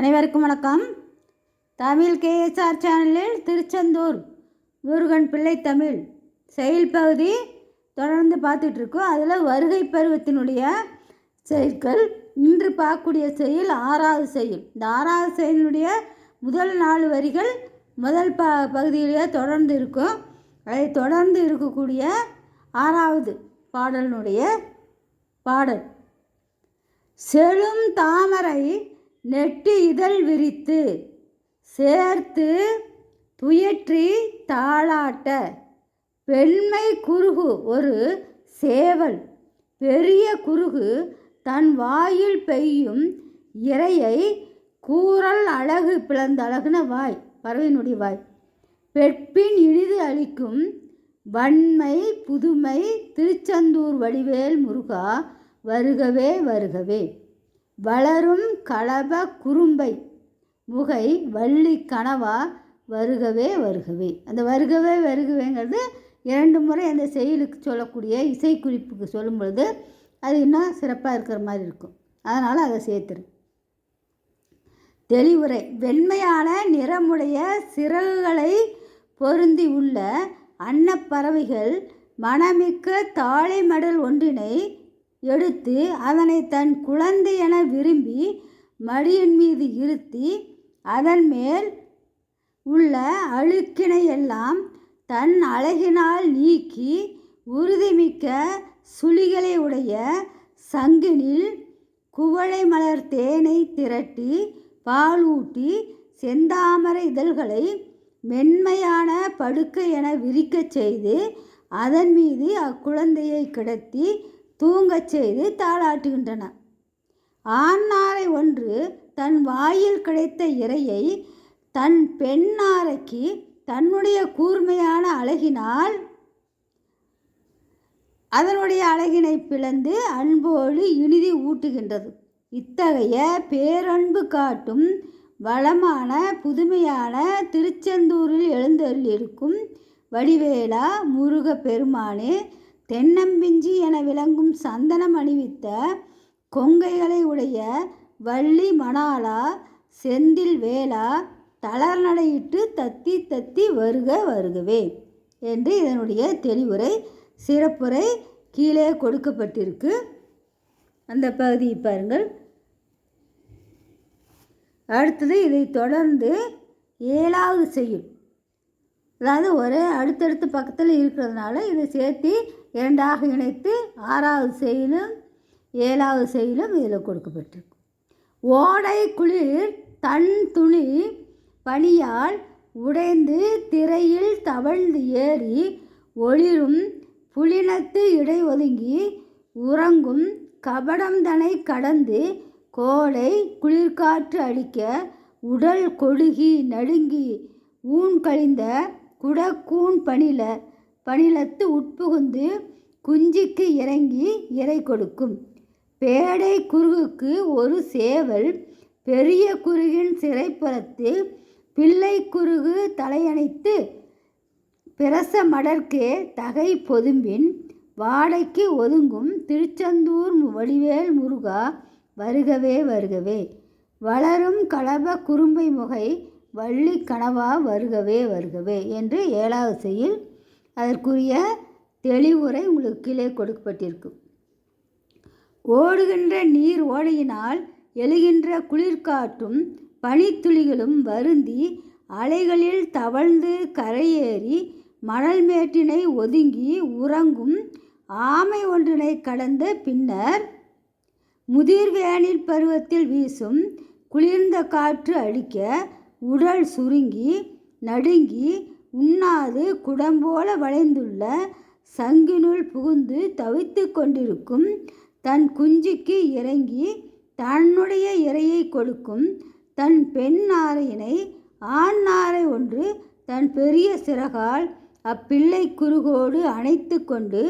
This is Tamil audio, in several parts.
அனைவருக்கும் வணக்கம். தமிழ் கேஎஸ்ஆர் சேனலில் திருச்செந்தூர் முருகன் பிள்ளை தமிழ் செயல் பகுதி தொடர்ந்து பார்த்துட்ருக்கோம். அதில் வருகை பருவத்தினுடைய செயல்கள் இன்று பார்க்கக்கூடிய செயல் ஆறாவது செயல். இந்த ஆறாவது செயலினுடைய முதல் நாலு வரிகள் முதல் ப பகுதியிலேயே தொடர்ந்து இருக்கும். அதை தொடர்ந்து இருக்கக்கூடிய ஆறாவது பாடலினுடைய பாடல். செழும் தாமரை நெட்டு இதழ் விரித்து சேர்த்து துயற்றி தாளாட்ட. பெண்மை குறுகு ஒரு சேவல் பெரிய குறுகு தன் வாயில் பெய்யும் இரையை கூறல் அழகு பிளந்த அழகுன வாய் பறவையினுடைய வாய். பெட்பின் இனிது அளிக்கும் வன்மை புதுமை திருச்செந்தூர் வடிவேல் முருகா வருகவே வருகவே. வளரும் களப குறும்பை. முகை வள்ளி கனவா வருகவே வருகவே. அந்த வருகவே வருகவேங்கிறது இரண்டு முறை அந்த செயலுக்கு சொல்லக்கூடிய இசைக்குறிப்புக்கு சொல்லும் பொழுது அது இன்னும் சிறப்பாக இருக்கிற மாதிரி இருக்கும். அதனால் அதை சேர்த்துரு. தெளிவுரை. வெண்மையான நிறமுடைய சிறகுகளை பொருந்தி உள்ள அன்னப்பறவைகள் மணமிக்க தாழை மடல் ஒன்றினை எடுத்து அதனை தன் குழந்தை என விரும்பி மடியின் மீது இருத்தி அதன் மேல் உள்ள அழுக்கினை எல்லாம் தன் அழகினால் நீக்கி உறுதிமிக்க சுழிகளை உடைய சங்கினில் குவளை மலர் தேனை திரட்டி பாலூட்டி செந்தாமரை இதழ்களை மென்மையான படுக்கை என விரிக்கச் செய்து அதன் மீது அக்குழந்தையை கிடத்தி தூங்கச் செய்து தாளாட்டுகின்றன. ஆண் ஒன்று தன் வாயில் கிடைத்த இரையை தன் பெண்ணாரைக்கு தன்னுடைய கூர்மையான அழகினால் அதனுடைய அழகினை பிளந்து அன்போடு இனிதி ஊட்டுகின்றது. இத்தகைய பேரன்பு காட்டும் வளமான புதுமையான திருச்செந்தூரில் எழுந்தருளிருக்கும் வடிவேலா முருக பெருமானே தென்னம்பிஞ்சி என விளங்கும் சந்தனம் அணிவித்த கொங்கைகளை உடைய வள்ளி மணாலா செந்தில் வேளா தளர்நடையிட்டு தத்தி தத்தி வருக வருகவே என்று இதனுடைய தெளிவுரை சிறப்புரை கீழே கொடுக்கப்பட்டிருக்கு. அந்த பகுதியை பாருங்கள். அடுத்தது இதை தொடர்ந்து ஏழாவது செய்யுள். அதாவது ஒரே அடுத்தடுத்து பக்கத்தில் இருக்கிறதுனால இதை சேர்த்து இரண்டாக இணைத்து ஆறாவது செயலும் ஏழாவது செயலும் இதில் கொடுக்கப்பட்டிருக்கு ஓடை குளிர் தன் துணி பனியால் உடைந்து திரையில் தவழ்ந்து ஏறி ஒளிரும் புலினத்து இடை ஒதுங்கி உறங்கும் கபடம்தனை கடந்து கோடை குளிர்காற்று அடிக்க உடல் கொழுகி நடுங்கி ஊன் கழிந்த குடக்கூன் பணில பணிலத்து உட்புகுந்து குஞ்சிக்கு இறங்கி இறை கொடுக்கும். பேடை குருகுக்கு ஒரு சேவல் பெரிய குருகின் சிறைப்புறத்து பிள்ளை குருகு தலையணைத்து பிரச மடற்கே தகை பொதும்பின் வாடைக்கு ஒதுங்கும் திருச்செந்தூர் வடிவேல் முருகா வருகவே வருகவே. வளரும் கலப குறும்பை முகை வள்ளி கனவா வருகவே வருகவே என்று ஏழாவது செய்யில் அதற்குரிய தெளிவுரை உங்களுக்கு கீழே கொடுக்கப்பட்டிருக்கும் ஓடுகின்ற நீர் ஓடையினால் எழுகின்ற குளிர்காற்றும் பனித்துளிகளும் வருந்தி அலைகளில் தவழ்ந்து கரையேறி மணல் மேட்டினை ஒதுங்கி உறங்கும் ஆமை ஒன்றினை கடந்த பின்னர் முதிர்வேனில் பருவத்தில் வீசும் குளிர்ந்த காற்று அடிக்க உடல் சுருங்கி நடுங்கி உண்ணாது குடம்போல வளைந்துள்ள சங்கினுள் புகுந்து தவித்து கொண்டிருக்கும் தன் குஞ்சுக்கு இறங்கி தன்னுடைய இரையை கொடுக்கும் தன் பெண் நாரையினை ஆண் நாரை ஒன்று தன் பெரிய சிறகால் அப்பிள்ளை குறுகோடு அணைத்து கொண்டு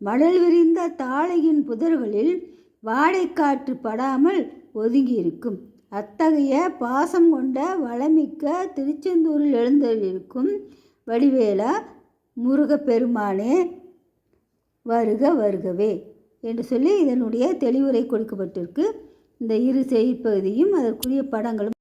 மடல் விரிந்த தாளையின் புதர்களில் வாடைக்காற்று படாமல் ஒதுங்கியிருக்கும். அத்தகைய பாசம் கொண்ட வளமிக்க திருச்செந்தூரில் எழுந்திருக்கும் வடிவேலா முருகப்பெருமானே வருக வருகவே என்று சொல்லி இதனுடைய தெளிவுரை கொடுக்கப்பட்டிருக்கு. இந்த இரு செய்திப்பகுதியும் அதற்குரிய படங்களும்